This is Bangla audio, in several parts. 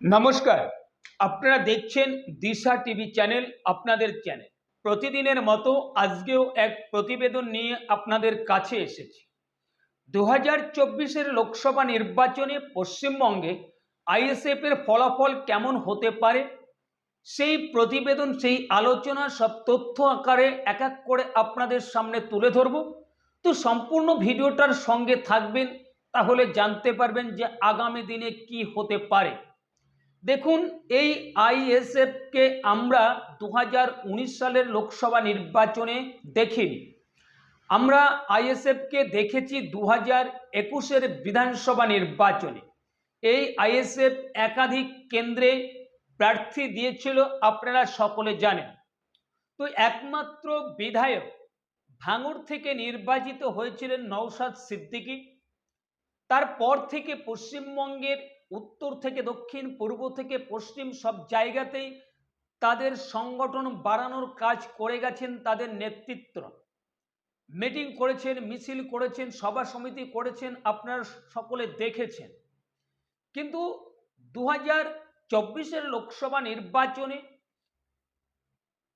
নমস্কার। আপনারা দেখছেন দিশা টিভি চ্যানেল, আপনাদের চ্যানেল। প্রতিদিনের মতো আজকেও এক প্রতিবেদন নিয়ে আপনাদের কাছে এসেছি। দু হাজার চব্বিশের লোকসভা নির্বাচনে পশ্চিমবঙ্গে আইএসএফ এর ফলাফল কেমন হতে পারে? সেই প্রতিবেদন, সেই আলোচনা, সব তথ্য আকারে এক এক করে আপনাদের সামনে তুলে ধরব। তো সম্পূর্ণ ভিডিওটার সঙ্গে থাকবেন, তাহলে জানতে পারবেন যে আগামী দিনে কি হতে পারে। দেখুন, এই আইএসএফকে আমরা দু হাজার উনিশ সালের লোকসভা নির্বাচনে দেখিনি। আমরা আইএসএফকে দেখেছি দু হাজার একুশের বিধানসভা নির্বাচনে। এই আইএসএফ একাধিক কেন্দ্রে প্রার্থী দিয়েছিল, আপনারা সকলে জানেন। তো একমাত্র বিধায়ক ভাঙড় থেকে নির্বাচিত হয়েছিলেন নওশাদ সিদ্দিকী। তারপর থেকে পশ্চিমবঙ্গের উত্তর থেকে দক্ষিণ, পূর্ব থেকে পশ্চিম সব জায়গাতেই তাদের সংগঠন বাড়ানোর কাজ করে গেছেন তাদের নেতৃত্ব মিটিং করেছেন, মিছিল করেছেন, সভা সমিতি করেছেন, আপনারা সকলে দেখেছেন। কিন্তু দু হাজার চব্বিশের লোকসভা নির্বাচনে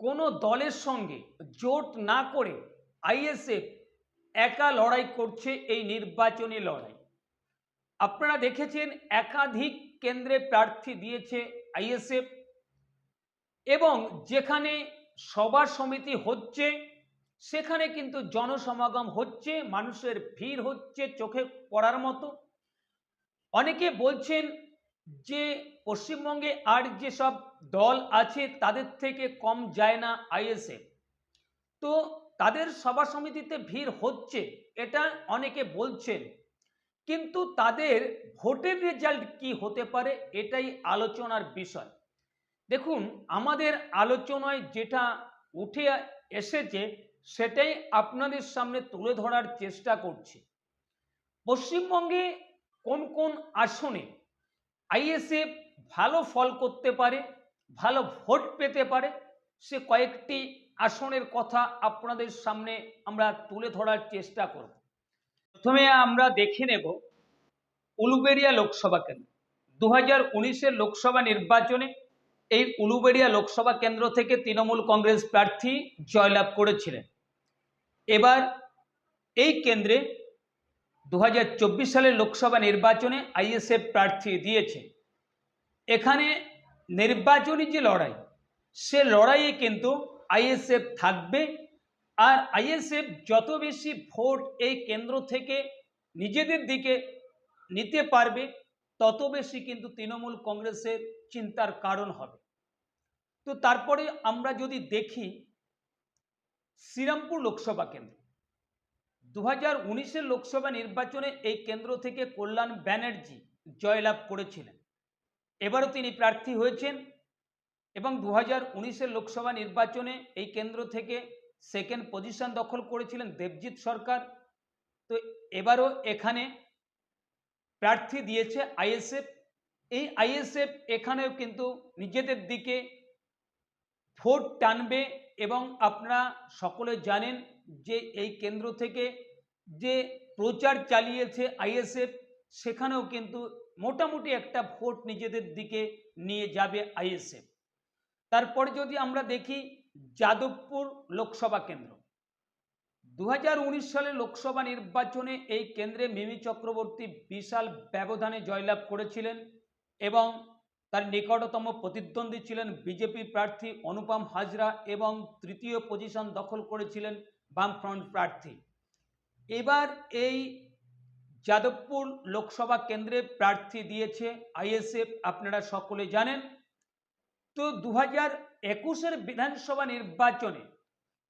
কোনো দলের সঙ্গে জোট না করে আইএসএফ একা লড়াই করছে এই নির্বাচনী লড়াই। আপনারা দেখেছেন একাধিক কেন্দ্রে প্রার্থী দিয়েছে আইএসএফ এবং যেখানে সভা সমিতি হচ্ছে, সেখানে কিন্তু জনসমাগম হচ্ছে, মানুষের ভিড় হচ্ছে চোখে পড়ার মতো। অনেকে বলছেন যে পশ্চিমবঙ্গে আর যেসব দল আছে তাদের থেকে কম যায় না আইএসএফ। তো তাদের সভা সমিতিতে ভিড় হচ্ছে, এটা অনেকে বলছেন। কিন্তু তাদের ভোটের রেজাল্ট কি হতে পারে এটাই আলোচনার বিষয়। দেখুন, আমাদের আলোচনায় যেটা উঠে এসেছে সেটাই আপনাদের সামনে তুলে ধরার চেষ্টা করছি। পশ্চিমবঙ্গে কোন কোন আসনে আইএসএফ ভালো ফল করতে পারে, ভালো ভোট পেতে পারে, সে কয়েকটি আসনের কথা আপনাদের সামনে আমরা তুলে ধরার চেষ্টা করব। প্রথমে আমরা দেখে নেব উলুবেড়িয়া লোকসভা কেন্দ্র। দু হাজার উনিশের লোকসভা নির্বাচনে এই উলুবেড়িয়া লোকসভা কেন্দ্র থেকে তৃণমূল কংগ্রেস প্রার্থী জয়লাভ করেছিলেন। এবার এই কেন্দ্রে দু হাজার চব্বিশ সালের লোকসভা নির্বাচনে আইএসএফ প্রার্থী দিয়েছে। এখানে নির্বাচনী যে লড়াই, সে লড়াইয়ে কিন্তু আইএসএফ থাকবে আর আইএসএফ যত বেশি ভোট এই কেন্দ্র থেকে নিজেদের দিকে নিতে পারবে, তত বেশি কিন্তু তৃণমূল কংগ্রেসের চিন্তার কারণ হবে। তো তারপরে আমরা যদি দেখি শ্রীরামপুর লোকসভা কেন্দ্র দু হাজার লোকসভা নির্বাচনে এই কেন্দ্র থেকে কল্যাণ ব্যানার্জি জয়লাভ করেছিলেন। এবারও তিনি প্রার্থী হয়েছেন এবং দু হাজার লোকসভা নির্বাচনে এই কেন্দ্র থেকে সেকেন্ড পজিশন দখল করেছিলেন দেবজিৎ সরকার। তো এবারও এখানে প্রার্থী দিয়েছে আইএসএফ। এই আইএসএফ এখানেও কিন্তু নিজেদের দিকে ভোট টানবে এবং আপনারা সকলে জানেন যে এই কেন্দ্র থেকে যে প্রচার চালিয়েছে আইএসএফ, সেখানেও কিন্তু মোটামুটি একটা ভোট নিজেদের দিকে নিয়ে যাবে আইএসএফ। তারপরে যদি আমরা দেখি যাদবপুর লোকসভা কেন্দ্র। দু হাজার উনিশ সালে লোকসভা নির্বাচনে এই কেন্দ্রে মিমি চক্রবর্তী বিশাল ব্যবধানে জয়লাভ করেছিলেন এবং তার নিকটতম প্রতিদ্বন্দ্বী ছিলেন বিজেপি প্রার্থী অনুপম হাজরা এবং তৃতীয় পজিশন দখল করেছিলেন বামফ্রন্ট প্রার্থী। এবার এই যাদবপুর লোকসভা কেন্দ্রে প্রার্থী দিয়েছে আইএসএফ, আপনারা সকলে জানেন। তো দু হাজার একুশের বিধানসভা নির্বাচনে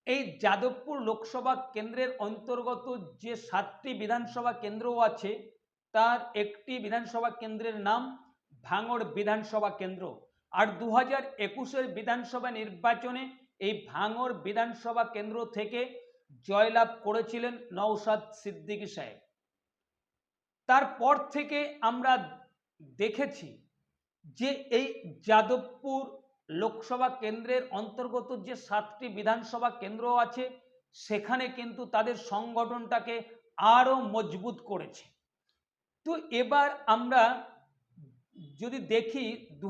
এই যাদবপুর লোকসভা কেন্দ্রের অন্তর্গত যে সাতটি বিধানসভা কেন্দ্র আছে, তার একটি বিধানসভা কেন্দ্রের নাম ভাঙড় বিধানসভা কেন্দ্র। আর দু হাজার একুশের বিধানসভা নির্বাচনে এই ভাঙড় বিধানসভা কেন্দ্র থেকে জয়লাভ করেছিলেন নওশাদ সিদ্দিকী সাহেব। তারপর থেকে আমরা দেখেছি যে এই যাদবপুর লোকসভা কেন্দ্রের অন্তর্গত যে সাতটি বিধানসভা কেন্দ্র আছে, সেখানে কিন্তু তাদের সংগঠনটাকে আরও মজবুত করেছে। তো এবার আমরা যদি দেখি দু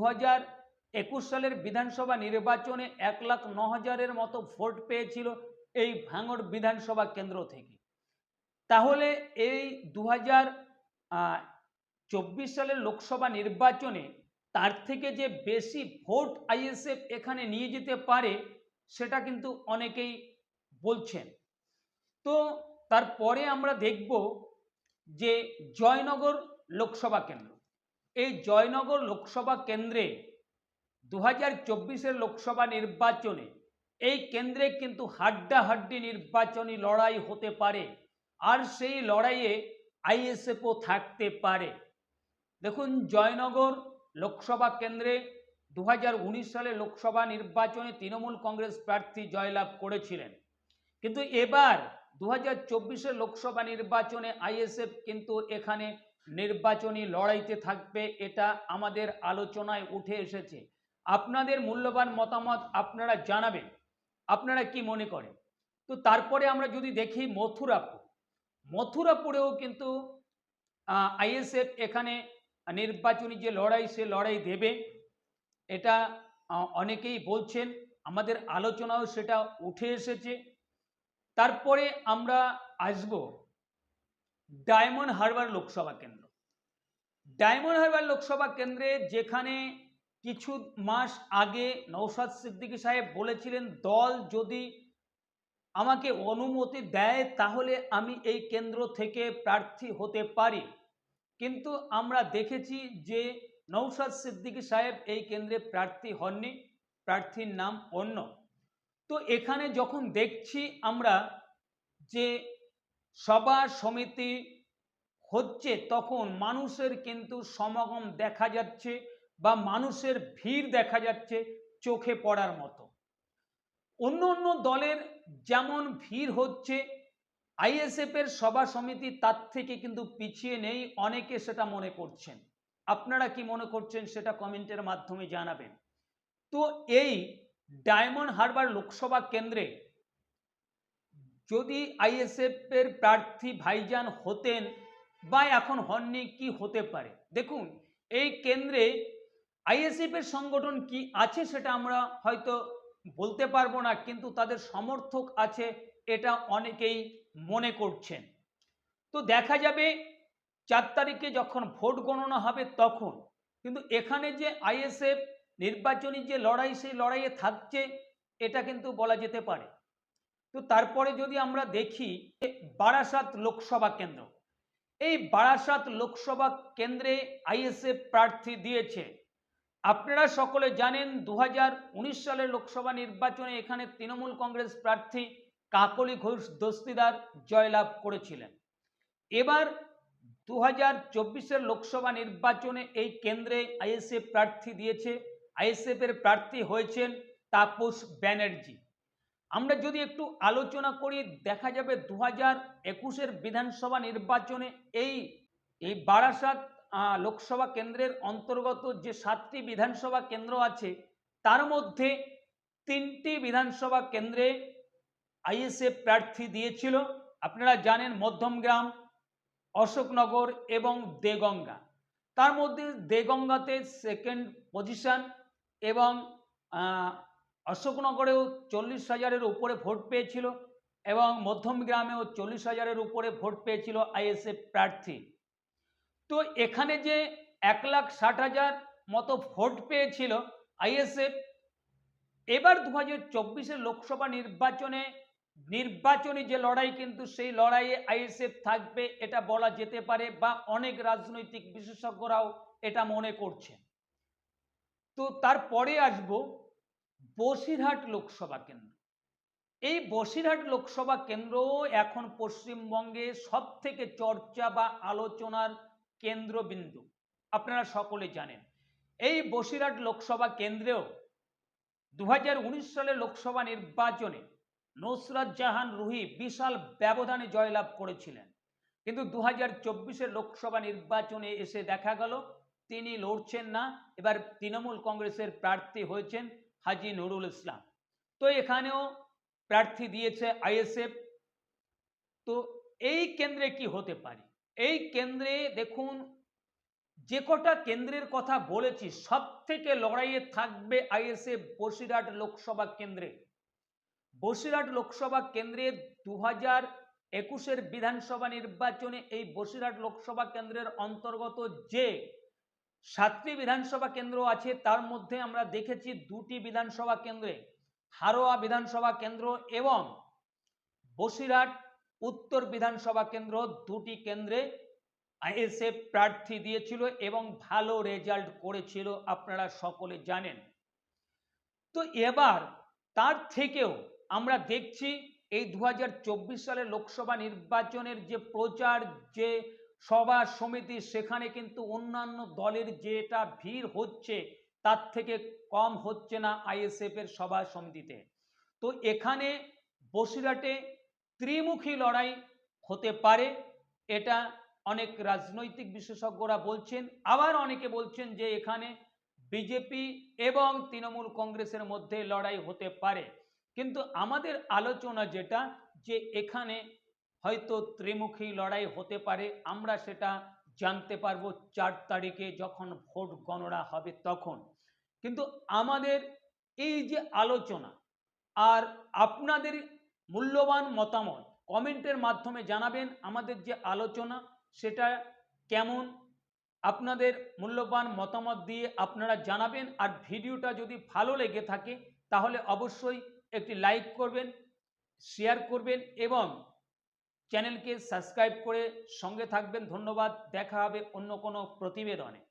একুশ সালের বিধানসভা নির্বাচনে এক লাখ ন হাজারের মতো ভোট পেয়েছিল এই ভাঙড় বিধানসভা কেন্দ্র থেকে। তাহলে এই দু হাজার চব্বিশ সালের লোকসভা নির্বাচনে তার থেকে যে বেশি ভোট আইএসএফ এখানে নিয়ে যেতে পারে, সেটা কিন্তু অনেকেই বলছেন। তো তারপরে আমরা দেখব যে জয়নগর লোকসভা কেন্দ্র। এই জয়নগর লোকসভা কেন্দ্রে দু হাজার লোকসভা নির্বাচনে এই কেন্দ্রে কিন্তু হাড্ডাহাড্ডি নির্বাচনী লড়াই হতে পারে আর সেই লড়াইয়ে আইএসএফও থাকতে পারে। দেখুন, জয়নগর লোকসভা কেন্দ্রে দু হাজার উনিশ সালে লোকসভা নির্বাচনে তৃণমূল কংগ্রেস প্রার্থী জয়লাভ করেছিলেন। কিন্তু এবার দু হাজার লোকসভা নির্বাচনে আইএসএফ কিন্তু এখানে নির্বাচনী লড়াইতে থাকবে এটা আমাদের আলোচনায় উঠে এসেছে। আপনাদের মূল্যবান মতামত আপনারা জানাবেন। আপনারা কি মনে করেন? তো তারপরে আমরা যদি দেখি মথুরাপুর। মথুরাপুরেও কিন্তু আইএসএফ এখানে নির্বাচনী যে লড়াই, সে লড়াই দেবে, এটা অনেকেই বলছেন, আমাদের আলোচনাও সেটা উঠে এসেছে। তারপরে আমরা আসব ডায়মন্ড হারবার লোকসভা কেন্দ্র। ডায়মন্ড হারবার লোকসভা কেন্দ্রে যেখানে কিছু মাস আগে নৌসাদ সিদ্দিকী সাহেব বলেছিলেন, দল যদি আমাকে অনুমতি দেয়, তাহলে আমি এই কেন্দ্র থেকে প্রার্থী হতে পারি। কিন্তু আমরা দেখেছি যে নৌসাদ সিদ্দিকী সাহেব এই কেন্দ্রে প্রার্থী হননি, প্রার্থীর নাম অন্য। তো এখানে যখন দেখছি আমরা যে সভা সমিতি হচ্ছে, তখন মানুষের কিন্তু সমাগম দেখা যাচ্ছে বা মানুষের ভিড় দেখা যাচ্ছে চোখে পড়ার মতো। অন্য অন্য দলের যেমন ভিড় হচ্ছে আইএসএফ এর সভা সমিতি তার থেকে কিন্তু পিছিয়ে নেই, অনেকে সেটা মনে করছেন। আপনারা কি মনে করছেন সেটা কমেন্টের মাধ্যমে জানাবেন। তো এই ডায়মন্ড হারবার লোকসভা কেন্দ্রে যদি আইএসএফ এর প্রার্থী ভাইজান হতেন বা এখন হননি, কি হতে পারে? দেখুন, এই কেন্দ্রে আইএসএফ এর সংগঠন কি আছে সেটা আমরা হয়তো বলতে পারব না, কিন্তু তাদের সমর্থক আছে, এটা অনেকেই মনে করছেন। তো দেখা যাবে চার তারিখে যখন ভোট গণনা হবে তখন, কিন্তু এখানে যে আইএসএফ নির্বাচনী যে লড়াই, সেই লড়াইয়ে থাকছে, এটা কিন্তু বলা যেতে পারে। তো তারপরে যদি আমরা দেখি বারাসাত লোকসভা কেন্দ্র, এই বারাসাত লোকসভা কেন্দ্রে আইএসএফ প্রার্থী দিয়েছে। আপনারা সকলে জানেন দু হাজার উনিশ সালের লোকসভা নির্বাচনে এখানে তৃণমূল কংগ্রেস প্রার্থী কাকলি ঘোষ দস্তিদার জয়লাভ করেছিলেন। এবার দু হাজার চব্বিশের লোকসভা নির্বাচনে এই কেন্দ্রে আইএসএফ প্রার্থী দিয়েছে, আইএসএফ এর প্রার্থী হয়েছেন তাপস ব্যানার্জি। আমরা যদি একটু আলোচনা করি, দেখা যাবে দু হাজার একুশের বিধানসভা নির্বাচনে এই এই বারাসাত লোকসভা কেন্দ্রের অন্তর্গত যে সাতটি বিধানসভা কেন্দ্র আছে, তার মধ্যে তিনটি বিধানসভা কেন্দ্রে আইএসএফ প্রার্থী দিয়েছিল। আপনারা জানেন মধ্যমগ্রাম অশোকনগর এবং দেগঙ্গা। তার মধ্যে দেগঙ্গাতে সেকেন্ড পজিশন এবং অশোকনগরেও চল্লিশ হাজারের উপরে ভোট পেয়েছিল এবং মধ্যমগ্রামেও চল্লিশ হাজারের উপরে ভোট পেয়েছিল আইএসএফ প্রার্থী। তো এখানে যে এক লাখ ষাট হাজার মতো ভোট পেয়েছিল আইএসএফ, এবার দু হাজার লোকসভা নির্বাচনে নির্বাচনী যে লড়াই কিন্তু সেই লড়াইয়ে আইএসএফ থাকবে, এটা বলা যেতে পারে বা অনেক রাজনৈতিক বিশেষজ্ঞরাও এটা মনে করছে তো তারপরে আসব বসিরহাট লোকসভা কেন্দ্র। এই বসিরহাট লোকসভা কেন্দ্র এখন পশ্চিমবঙ্গে সব থেকে চর্চা বা আলোচনার কেন্দ্রবিন্দু। আপনারা সকলে জানেন। এই বসিরহাট লোকসভা কেন্দ্রেও দু সালে লোকসভা নির্বাচনে নুসরাত জাহান রুহি বিশাল ব্যবধানে জয়লাভ করেছিলেন। কিন্তু দু হাজার লোকসভা নির্বাচনে এসে দেখা গেল, তিনি লড়ছেন না। এবার তৃণমূল কংগ্রেসের প্রার্থী হয়েছেন হাজি নুরুল ইসলাম। তো এখানেও প্রার্থী দিয়েছে আইএসএফ। তো এই কেন্দ্রে কি হতে পারে? এই কেন্দ্রে দেখুন, যে কটা কেন্দ্রের কথা বলেছি সব থেকে লড়াইয়ে থাকবে আইএসএফ বসিরহাট লোকসভা কেন্দ্রে। বসিরহাট লোকসভা কেন্দ্রে দু হাজার একুশের বিধানসভা নির্বাচনে এই বসিরহাট লোকসভা কেন্দ্রের অন্তর্গত যে সাতটি বিধানসভা কেন্দ্র আছে, তার মধ্যে আমরা দেখেছি দুটি বিধানসভা কেন্দ্রে, হারোয়া বিধানসভা কেন্দ্র এবং বসিরহাট উত্তর বিধানসভা কেন্দ্র দুটি কেন্দ্রে আইএসএফ প্রার্থী দিয়েছিল এবং ভালো রেজাল্ট করেছিল, আপনারা সকলে জানেন। তো এবার তার থেকেও আমরা দেখছি এই দু সালের লোকসভা নির্বাচনের যে প্রচার, যে সভা সমিতি, সেখানে কিন্তু অন্যান্য দলের যেটা ভিড় হচ্ছে, তার থেকে কম হচ্ছে না আইএসএফ এর সভা সমিতিতে। তো এখানে বসিরহাটে ত্রিমুখী লড়াই হতে পারে, এটা অনেক রাজনৈতিক বিশেষজ্ঞরা বলছেন। আবার অনেকে বলছেন যে এখানে বিজেপি এবং তৃণমূল কংগ্রেসের মধ্যে লড়াই হতে পারে। কিন্তু আমাদের আলোচনা যেটা যে এখানে হয়তো ত্রিমুখী লড়াই হতে পারে, আমরা সেটা জানতে পারব চার তারিখে যখন ভোট গণনা হবে তখন। কিন্তু আমাদের এই যে আলোচনা আর আপনাদের মূল্যবান মতামত কমেন্টের মাধ্যমে জানাবেন আমাদের যে আলোচনা, সেটা কেমন? আপনাদের মূল্যবান মতামত দিয়ে আপনারা জানাবেন আর ভিডিওটা যদি ভালো লেগে থাকে, তাহলে অবশ্যই একটি লাইক করবেন শেয়ার করবেন এবং চ্যানেলকে সাবস্ক্রাইব করে সঙ্গে থাকবেন। ধন্যবাদ। দেখা হবে অন্য কোনো প্রতিবেদনে।